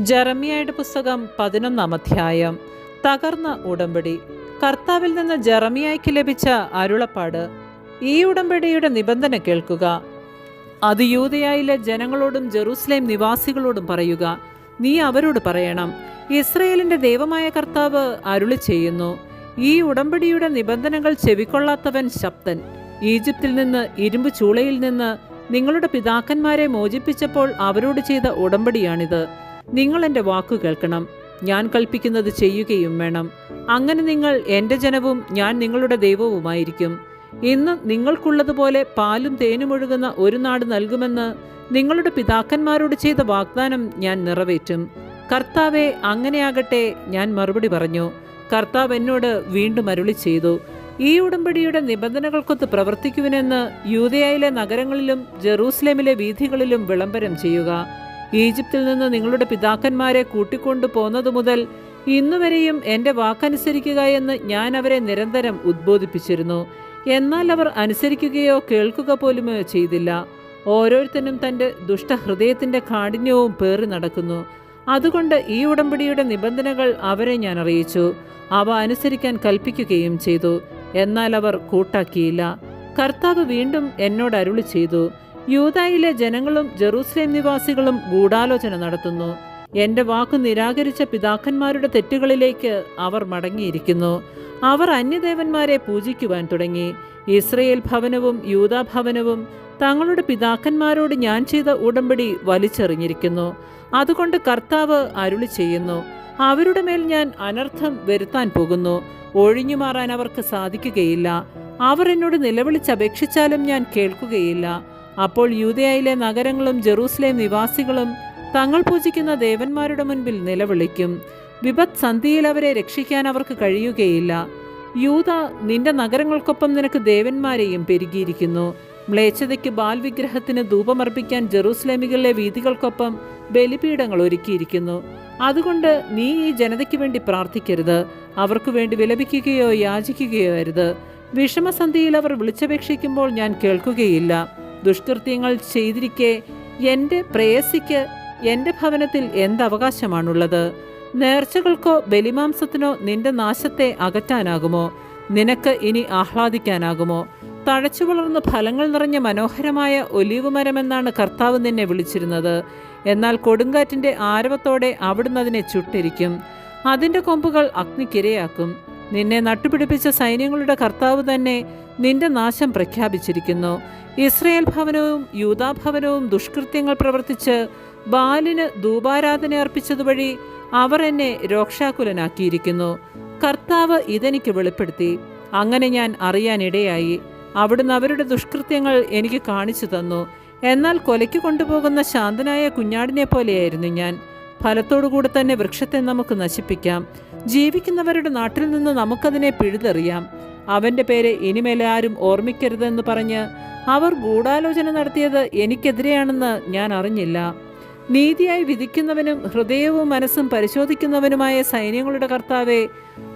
ജെറമിയയുടെ പുസ്തകം പതിനൊന്നാം അധ്യായം. തകർന്ന ഉടമ്പടി. കർത്താവിൽ നിന്ന് ജെറമിയായ്ക്ക് ലഭിച്ച അരുളപ്പാട്. ഈ ഉടമ്പടിയുടെ നിബന്ധന കേൾക്കുക. അത് യൂതയായിലെ ജനങ്ങളോടും ജെറൂസലേം നിവാസികളോടും പറയുക. നീ അവരോട് പറയണം ഇസ്രയേലിന്റെ ദൈവമായ കർത്താവ് അരുളി ചെയ്യുന്നു. ഈ ഉടമ്പടിയുടെ നിബന്ധനകൾ ചെവിക്കൊള്ളാത്തവൻ ശബ്ദൻ. ഈജിപ്തിൽ നിന്ന് ഇരുമ്പ് ചൂളയിൽ നിന്ന് നിങ്ങളുടെ പിതാക്കന്മാരെ മോചിപ്പിച്ചപ്പോൾ അവരോട് ചെയ്ത ഉടമ്പടിയാണിത്. നിങ്ങൾ എന്റെ വാക്കു കേൾക്കണം. ഞാൻ കൽപ്പിക്കുന്നത് ചെയ്യുകയും വേണം. അങ്ങനെ നിങ്ങൾ എന്റെ ജനവും ഞാൻ നിങ്ങളുടെ ദൈവവുമായിരിക്കും. ഇന്ന് നിങ്ങൾക്കുള്ളതുപോലെ പാലും തേനും ഒഴുകുന്ന ഒരു നാട് നൽകുമെന്ന് നിങ്ങളുടെ പിതാക്കന്മാരോട് ചെയ്ത വാഗ്ദാനം ഞാൻ നിറവേറ്റും. കർത്താവെ അങ്ങനെയാകട്ടെ ഞാൻ മറുപടി പറഞ്ഞു. കർത്താവ് എന്നോട് വീണ്ടും അരുളി ചെയ്തു. ഈ ഉടമ്പടിയുടെ നിബന്ധനകൾക്കൊത്ത് പ്രവർത്തിക്കുവിനെന്ന് യൂതയായിലെ നഗരങ്ങളിലും ജെറൂസലേമിലെ വീഥികളിലും വിളംബരം ചെയ്യുക. ഈജിപ്തിൽ നിന്ന് നിങ്ങളുടെ പിതാക്കന്മാരെ കൂട്ടിക്കൊണ്ടു പോന്നതു മുതൽ ഇന്നുവരെയും എന്റെ വാക്കനുസരിക്കുക എന്ന് ഞാൻ അവരെ നിരന്തരം ഉദ്ബോധിപ്പിച്ചിരുന്നു. എന്നാൽ അവർ അനുസരിക്കുകയോ കേൾക്കുക പോലുമോ ചെയ്തില്ല. ഓരോരുത്തരും തന്റെ ദുഷ്ടഹൃദയത്തിന്റെ കാഠിന്യവും പേറി നടക്കുന്നു. അതുകൊണ്ട് ഈ ഉടമ്പടിയുടെ നിബന്ധനകൾ അവരെ ഞാൻ അറിയിച്ചു. അവ അനുസരിക്കാൻ കൽപ്പിക്കുകയും ചെയ്തു. എന്നാൽ അവർ കൂട്ടാക്കിയില്ല. കർത്താവ് വീണ്ടും എന്നോട് അരുളി ചെയ്തു. യൂതായിലെ ജനങ്ങളും ജെറൂസലേം നിവാസികളും ഗൂഢാലോചന നടത്തുന്നു. എന്റെ വാക്കു നിരാകരിച്ച പിതാക്കന്മാരുടെ തെറ്റുകളിലേക്ക് അവർ മടങ്ങിയിരിക്കുന്നു. അവർ അന്യദേവന്മാരെ പൂജിക്കുവാൻ തുടങ്ങി. ഇസ്രയേൽ ഭവനവും യൂതാ ഭവനവും തങ്ങളുടെ പിതാക്കന്മാരോട് ഞാൻ ചെയ്ത ഉടമ്പടി വലിച്ചെറിഞ്ഞിരിക്കുന്നു. അതുകൊണ്ട് കർത്താവ് അരുളി ചെയ്യുന്നു. അവരുടെ മേൽ ഞാൻ അനർത്ഥം വരുത്താൻ പോകുന്നു. ഒഴിഞ്ഞു മാറാൻ അവർക്ക് സാധിക്കുകയില്ല. അവർ എന്നോട് നിലവിളിച്ചപേക്ഷിച്ചാലും ഞാൻ കേൾക്കുകയില്ല. അപ്പോൾ യൂതയായിലെ നഗരങ്ങളും ജെറൂസലേം നിവാസികളും തങ്ങൾ പൂജിക്കുന്ന ദേവന്മാരുടെ മുൻപിൽ നിലവിളിക്കും. വിപത് സന്ധിയിൽ അവരെ രക്ഷിക്കാൻ അവർക്ക് കഴിയുകയില്ല. യൂത നിന്റെ നഗരങ്ങൾക്കൊപ്പം നിനക്ക് ദേവന്മാരെയും പെരുകിയിരിക്കുന്നു. മ്ലേച്ഛതയ്ക്ക് ബാൽ വിഗ്രഹത്തിന് ധൂപമർപ്പിക്കാൻ ജെറൂസലേമികളിലെ വീതികൾക്കൊപ്പം ബലിപീഠങ്ങൾ ഒരുക്കിയിരിക്കുന്നു. അതുകൊണ്ട് നീ ഈ ജനതയ്ക്ക് വേണ്ടി പ്രാർത്ഥിക്കരുത്. അവർക്ക് വേണ്ടി വിലപിക്കുകയോ യാചിക്കുകയോ അരുത്. വിഷമസന്ധിയിൽ അവർ വിളിച്ചപേക്ഷിക്കുമ്പോൾ ഞാൻ കേൾക്കുകയില്ല. ദുഷ്കൃത്യങ്ങൾ ചെയ്തിരിക്കെ എന്റെ പ്രേയസിക്ക് എന്റെ ഭവനത്തിൽ എന്തവകാശമാണുള്ളത്? നേർച്ചകൾക്കോ ബലിമാംസത്തിനോ നിന്റെ നാശത്തെ അകറ്റാനാകുമോ? നിനക്ക് ഇനി ആഹ്ലാദിക്കാനാകുമോ? തഴച്ചു വളർന്ന് ഫലങ്ങൾ നിറഞ്ഞ മനോഹരമായ ഒലീവ് മരമെന്നാണ് കർത്താവ് നിന്നെ വിളിച്ചിരുന്നത്. എന്നാൽ കൊടുങ്കാറ്റിന്റെ ആരവത്തോടെ അവിടുന്ന് അതിനെ ചുട്ടിരിക്കും. അതിന്റെ കൊമ്പുകൾ അഗ്നിക്കിരയാക്കും. നിന്നെ നട്ടുപിടിപ്പിച്ച സൈന്യങ്ങളുടെ കർത്താവ് തന്നെ നിന്റെ നാശം പ്രഖ്യാപിച്ചിരിക്കുന്നു. ഇസ്രയേൽ ഭവനവും യൂതാഭവനവും ദുഷ്കൃത്യങ്ങൾ പ്രവർത്തിച്ച് ബാലിന് ധൂപാരാധന അർപ്പിച്ചതുവഴി അവർ എന്നെ രോക്ഷാകുലനാക്കിയിരിക്കുന്നു. കർത്താവ് ഇതെനിക്ക് വെളിപ്പെടുത്തി. അങ്ങനെ ഞാൻ അറിയാനിടയായി അവിടുന്ന് അവരുടെ ദുഷ്കൃത്യങ്ങൾ എനിക്ക് കാണിച്ചു തന്നു. എന്നാൽ കൊലയ്ക്ക് കൊണ്ടുപോകുന്ന ശാന്തനായ കുഞ്ഞാടിനെ പോലെയായിരുന്നു ഞാൻ. ഫലത്തോടുകൂടി തന്നെ വൃക്ഷത്തെ നമുക്ക് നശിപ്പിക്കാം. ജീവിക്കുന്നവരുടെ നാട്ടിൽ നിന്ന് നമുക്കതിനെ പിഴുതെറിയാം. അവന്റെ പേര് ഇനിമേലെ ആരും ഓർമ്മിക്കരുതെന്ന് പറഞ്ഞ് അവർ ഗൂഢാലോചന നടത്തിയത് എനിക്കെതിരെയാണെന്ന് ഞാൻ അറിഞ്ഞില്ല. നീതിയായി വിധിക്കുന്നവനും ഹൃദയവും മനസ്സും പരിശോധിക്കുന്നവനുമായ സൈന്യങ്ങളുടെ കർത്താവെ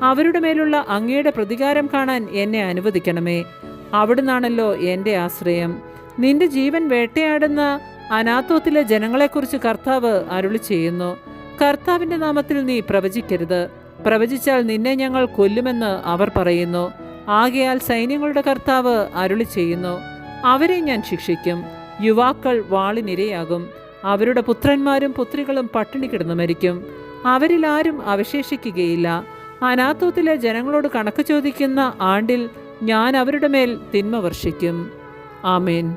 അവരുടെ മേലുള്ള അങ്ങയുടെ പ്രതികാരം കാണാൻ എന്നെ അനുവദിക്കണമേ. അവിടുന്നാണല്ലോ എന്റെ ആശ്രയം. നിന്റെ ജീവൻ വേട്ടയാടുന്ന അനാത്തോത്തിലെ ജനങ്ങളെക്കുറിച്ച് കർത്താവ് അരുളി ചെയ്യുന്നു. കർത്താവിന്റെ നാമത്തിൽ നീ പ്രവചിക്കരുത്. പ്രവചിച്ചാൽ നിന്നെ ഞങ്ങൾ കൊല്ലുമെന്ന് അവർ പറയുന്നു. ആകയാൽ സൈന്യങ്ങളുടെ കർത്താവ് അരുളി ചെയ്യുന്നു. അവരെ ഞാൻ ശിക്ഷിക്കും. യുവാക്കൾ വാളിനിരയാകും. അവരുടെ പുത്രന്മാരും പുത്രികളും പട്ടിണി കിടന്നു മരിക്കും. അവരിൽ ആരും അവശേഷിക്കുകയില്ല. അനാത്വത്തിലെ ജനങ്ങളോട് കണക്ക് ചോദിക്കുന്ന ആണ്ടിൽ ഞാൻ അവരുടെ മേൽ തിന്മ വർഷിക്കും. ആമേൻ.